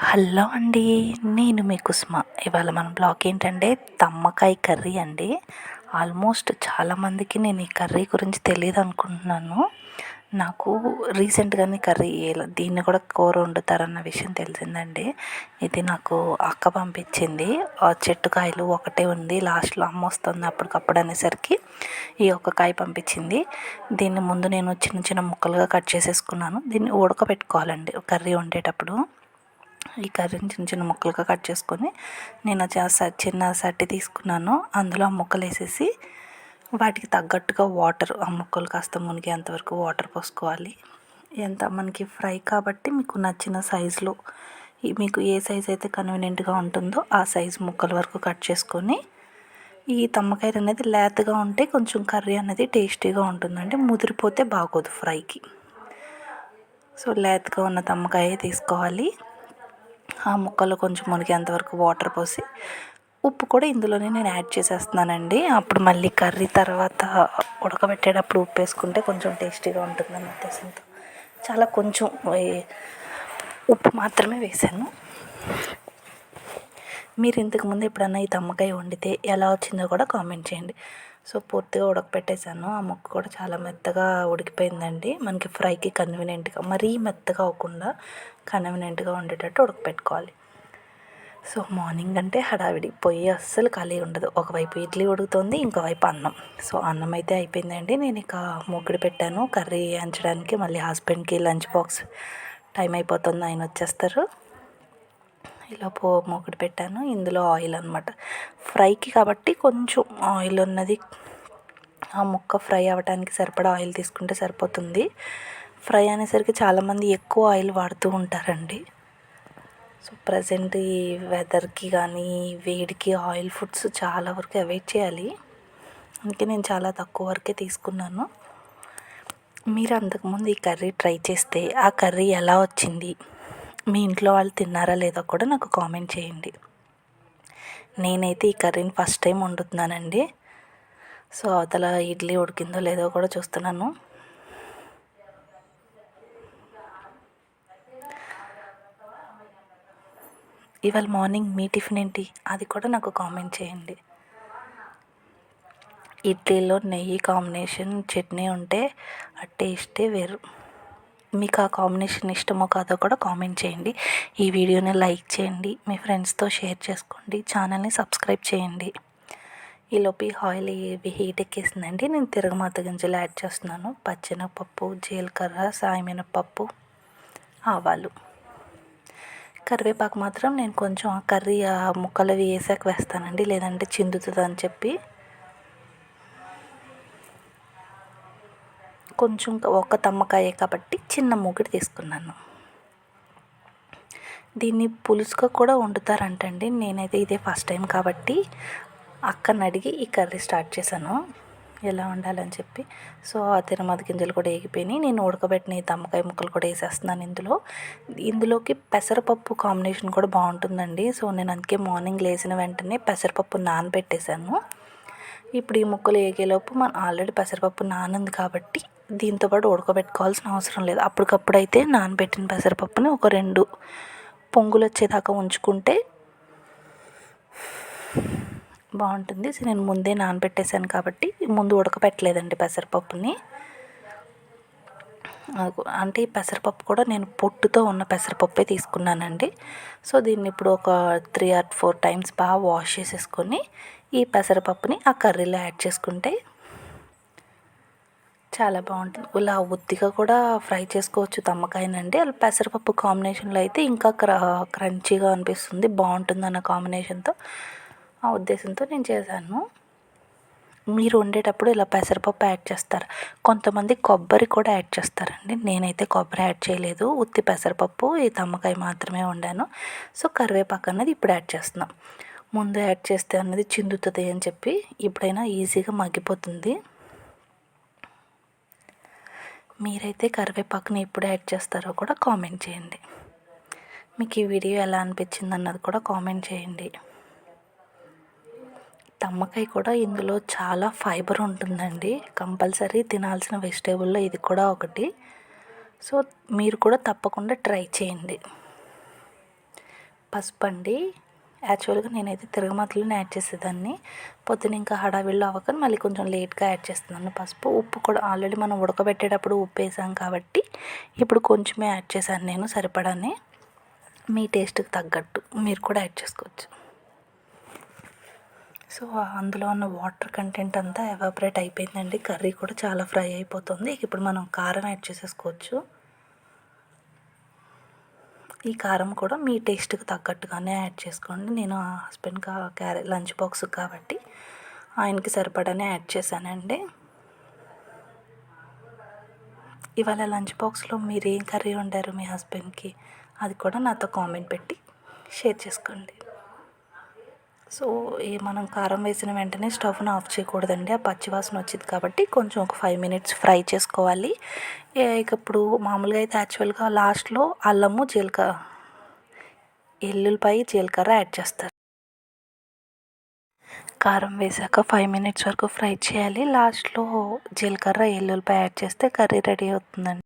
Hello అండి నేను మీ కుస్మ. ఇవాళ మన బ్లాగ్ ఏంటంటే తమ్మకాయ కర్రీ అండి. ఆల్మోస్ట్ చాలామందికి నేను ఈ కర్రీ గురించి తెలియదు అనుకుంటున్నాను నాకు రీసెంట్గానే కర్రీ దీన్ని కూడా కూర వండుతారన్న విషయం తెలిసిందండి. ఇది నాకు అక్క పంపించింది. ఆ ఒకటే ఉంది లాస్ట్లో అమ్మ వస్తుంది అప్పటికప్పుడు అనేసరికి ఈ ఒక్క కాయ పంపించింది. దీన్ని ముందు నేను చిన్న చిన్న ముక్కలుగా కట్ చేసేసుకున్నాను. దీన్ని ఉడకబెట్టుకోవాలండి కర్రీ వండేటప్పుడు. ఈ కర్రీని చిన్న చిన్న ముక్కలుగా కట్ చేసుకొని నేను చిన్న సట్టి తీసుకున్నాను. అందులో ఆ ముక్కలు వేసేసి వాటికి తగ్గట్టుగా వాటర్ ఆ ముక్కలు కాస్త మునిగేంతవరకు వాటర్ పోసుకోవాలి. ఎంత మనకి ఫ్రై కాబట్టి మీకు నచ్చిన సైజులో మీకు ఏ సైజ్ అయితే కన్వీనియంట్గా ఉంటుందో ఆ సైజ్ ముక్కల వరకు కట్ చేసుకొని ఈ తమ్మకాయ అనేది లేతగా ఉంటే కొంచెం కర్రీ అనేది టేస్టీగా ఉంటుందంటే ముదిరిపోతే బాగోదు ఫ్రైకి. సో లేతగా ఉన్న తమ్మకాయ తీసుకోవాలి. ఆ ముక్కలు కొంచెం మునిగేంతవరకు వాటర్ పోసి ఉప్పు కూడా ఇందులోనే నేను యాడ్ చేసేస్తున్నానండి. అప్పుడు మళ్ళీ కర్రీ తర్వాత ఉడకబెట్టేటప్పుడు ఉప్పు వేసుకుంటే కొంచెం టేస్టీగా ఉంటుందని ఉద్దేశంతో. చాలా కొంచెం ఉప్పు మాత్రమే వేసాను. మీరు ఇంతకుముందు ఎప్పుడన్నా ఈ తమ్మకాయ వండితే ఎలా వచ్చిందో కూడా కామెంట్ చేయండి. సో పూర్తిగా ఉడకపెట్టేశాను. ఆ ముక్క కూడా చాలా మెత్తగా ఉడికిపోయిందండి. మనకి ఫ్రైకి కన్వీనియంట్గా మరీ మెత్తగా అవ్వకుండా కన్వీనియంట్గా ఉండేటట్టు ఉడకపెట్టుకోవాలి. సో మార్నింగ్ అంటే హడావిడి. పొయ్యి అస్సలు ఖాళీ ఉండదు. ఒకవైపు ఇడ్లీ ఉడుకుతుంది ఇంకోవైపు అన్నం. సో అన్నం అయితే అయిపోయిందండి. నేను ఇక మూకుడు పెట్టాను. కర్రీ అంచడానికి మళ్ళీ హస్బెండ్కి లంచ్ బాక్స్ టైం అయిపోతుంది. ఆయన వచ్చేస్తారు. ఇలా పో మూకుడు పెట్టాను. ఇందులో ఆయిల్ అనమాట ఫ్రైకి కాబట్టి కొంచెం ఆయిల్ ఉన్నది. ఆ ముక్క ఫ్రై అవ్వడానికి సరిపడా ఆయిల్ తీసుకుంటే సరిపోతుంది. ఫ్రై అనేసరికి చాలామంది ఎక్కువ ఆయిల్ వాడుతూ ఉంటారండి. సో ప్రజెంట్ ఈ వెదర్కి కానీ వేడికి ఆయిల్ ఫుడ్స్ చాలా వరకు అవాయిడ్ చేయాలి. అందుకే నేను చాలా తక్కువ వరకే తీసుకున్నాను. మీరు అంతకుముందు ఈ కర్రీ ట్రై చేస్తే ఆ కర్రీ ఎలా వచ్చింది? మీ ఇంట్లో వాళ్ళు తిన్నారా లేదో కూడా నాకు కామెంట్ చేయండి. నేనైతే ఈ కర్రీని ఫస్ట్ టైం వండుతున్నానండి. సో అవతల ఇడ్లీ ఉడికిందో లేదో కూడా చూస్తున్నాను. ఇవాళ మార్నింగ్ మీ టిఫిన్ ఏంటి? అది కూడా నాకు కామెంట్ చేయండి. ఇడ్లీలో నెయ్యి కాంబినేషన్ చట్నీ ఉంటే ఆ టేస్టే వేరు. మీకు ఆ కాంబినేషన్ ఇష్టమో కాదో కూడా కామెంట్ చేయండి. ఈ వీడియోని లైక్ చేయండి. మీ ఫ్రెండ్స్తో షేర్ చేసుకోండి. ఛానల్ని సబ్స్క్రైబ్ చేయండి. ఈలోపు ఆయిల్ ఇవి హీట్ ఎక్కేసిందండి. నేను తిరగమాత గింజలు యాడ్ చేస్తున్నాను. పచ్చెనగపప్పు జీలకర్ర సాయమినపప్పు ఆవాలు. కరివేపాకు మాత్రం నేను కొంచెం కర్రీ ముక్కలు వేసాక వేస్తానండి. లేదంటే చిందుతుంది అని చెప్పి కొంచెం ఒక తమ్మకాయ కాబట్టి చిన్న మూకిడి తీసుకున్నాను. దీన్ని పులుసుగా కూడా వండుతారంటండి. నేనైతే ఇదే ఫస్ట్ టైం కాబట్టి అక్కని అడిగి ఈ కర్రీ స్టార్ట్ చేశాను. ఎలా వండాలని చెప్పి. సో ఆ తిరుమతి గింజలు కూడా వేగిపోయినాయి నేను ఉడకబెట్టిన ఈ తమ్మకాయ ముక్కలు కూడా వేసేస్తున్నాను ఇందులో. ఇందులోకి పెసరపప్పు కాంబినేషన్ కూడా బాగుంటుందండి. సో నేను అందుకే మార్నింగ్ లేచిన వెంటనే పెసరపప్పు నానబెట్టేశాను. ఇప్పుడు ఈ ముక్కలు వేగేలోపు మనం ఆల్రెడీ పెసరపప్పు నానుంది కాబట్టి దీంతోపాటు ఉడకబెట్టుకోవాల్సిన అవసరం లేదు. అప్పటికప్పుడైతే అయితే నానబెట్టిన పెసరపప్పుని ఒక రెండు పొంగులు వచ్చేదాకా ఉంచుకుంటే బాగుంటుంది. సో నేను ముందే నానబెట్టేశాను కాబట్టి ముందు ఉడకపెట్టలేదండి పెసరపప్పుని. అంటే ఈ పెసరపప్పు కూడా నేను పొట్టుతో ఉన్న పెసరపప్పే తీసుకున్నానండి. సో దీన్ని ఇప్పుడు ఒక త్రీ ఆర్ ఫోర్ టైమ్స్ బాగా వాష్ చేసేసుకొని ఈ పెసరపప్పుని ఆ కర్రీలో యాడ్ చేసుకుంటే చాలా బాగుంటుంది. ఇలా ఉత్తిగా కూడా ఫ్రై చేసుకోవచ్చు తమ్మకాయనండి అలా పెసరపప్పు కాంబినేషన్లో అయితే ఇంకా క్ర క్రంచీగా అనిపిస్తుంది. బాగుంటుంది అన్న కాంబినేషన్తో ఆ ఉద్దేశంతో నేను చేశాను. మీరు వండేటప్పుడు ఇలా పెసరపప్పు యాడ్ చేస్తారు? కొంతమంది కొబ్బరి కూడా యాడ్ చేస్తారండి. నేనైతే కొబ్బరి యాడ్ చేయలేదు. ఉత్తి పెసరపప్పు ఈ తమ్మకాయ మాత్రమే వండాను. సో కరివేపాకు అనేది ఇప్పుడు యాడ్ చేస్తున్నాం. ముందు యాడ్ చేస్తే అన్నది చిందుతుంది అని చెప్పి ఇప్పుడైనా ఈజీగా మగ్గిపోతుంది. మీరైతే కరివేపాకుని ఎప్పుడు యాడ్ చేస్తారో కూడా కామెంట్ చేయండి. మీకు ఈ వీడియో ఎలా అనిపించింది అన్నది కూడా కామెంట్ చేయండి. తమ్మకాయ కూడా ఇందులో చాలా ఫైబర్ ఉంటుందండి. కంపల్సరీ తినాల్సిన వెజిటేబుల్లో ఇది కూడా ఒకటి. సో మీరు కూడా తప్పకుండా ట్రై చేయండి. పసుపు అండి యాక్చువల్గా నేనైతే తిరగమాతలను యాడ్ చేసేదాన్ని. పొద్దున ఇంకా హడావిడిలో అవ్వకని మళ్ళీ కొంచెం లేట్గా యాడ్ చేస్తున్నాను. పసుపు ఉప్పు కూడా ఆల్రెడీ మనం ఉడకబెట్టేటప్పుడు ఉప్పు వేసాం కాబట్టి ఇప్పుడు కొంచెమే యాడ్ చేశాను నేను సరిపడానే. మీ టేస్ట్కి తగ్గట్టు మీరు కూడా యాడ్ చేసుకోవచ్చు. సో అందులో ఉన్న వాటర్ కంటెంట్ అంతా ఎవాపరేట్ అయిపోయిందండి. కర్రీ కూడా చాలా ఫ్రై అయిపోతుంది. ఇప్పుడు మనం కారం యాడ్ చేసేసుకోవచ్చు. ఈ కారం కూడా మీ టేస్ట్కి తగ్గట్టుగానే యాడ్ చేసుకోండి. నేను హస్బెండ్కి క్యారె లంచ్ బాక్స్ కాబట్టి ఆయనకి సరిపడానే యాడ్ చేశానండి. ఇవాళ లంచ్ బాక్స్లో మీరు ఏం కర్రీ వండారు మీ హస్బెండ్కి? అది కూడా నాతో కామెంట్ పెట్టి షేర్ చేసుకోండి. సో ఈ మనం కారం వేసిన వెంటనే స్టవ్ను ఆఫ్ చేయకూడదండి. ఆ పచ్చివాసన వచ్చింది కాబట్టి కొంచెం ఒక ఫైవ్ మినిట్స్ ఫ్రై చేసుకోవాలి. ఇక ఇప్పుడు మామూలుగా అయితే యాక్చువల్గా లాస్ట్లో అల్లము జీలకర్ర ఎల్లుల్లిపాయ జీలకర్ర యాడ్ చేస్తారు. కారం వేసాక ఫైవ్ మినిట్స్ వరకు ఫ్రై చేయాలి. లాస్ట్లో జీలకర్ర ఎల్లుల్లిపాయ యాడ్ చేస్తే కర్రీ రెడీ అవుతుందండి.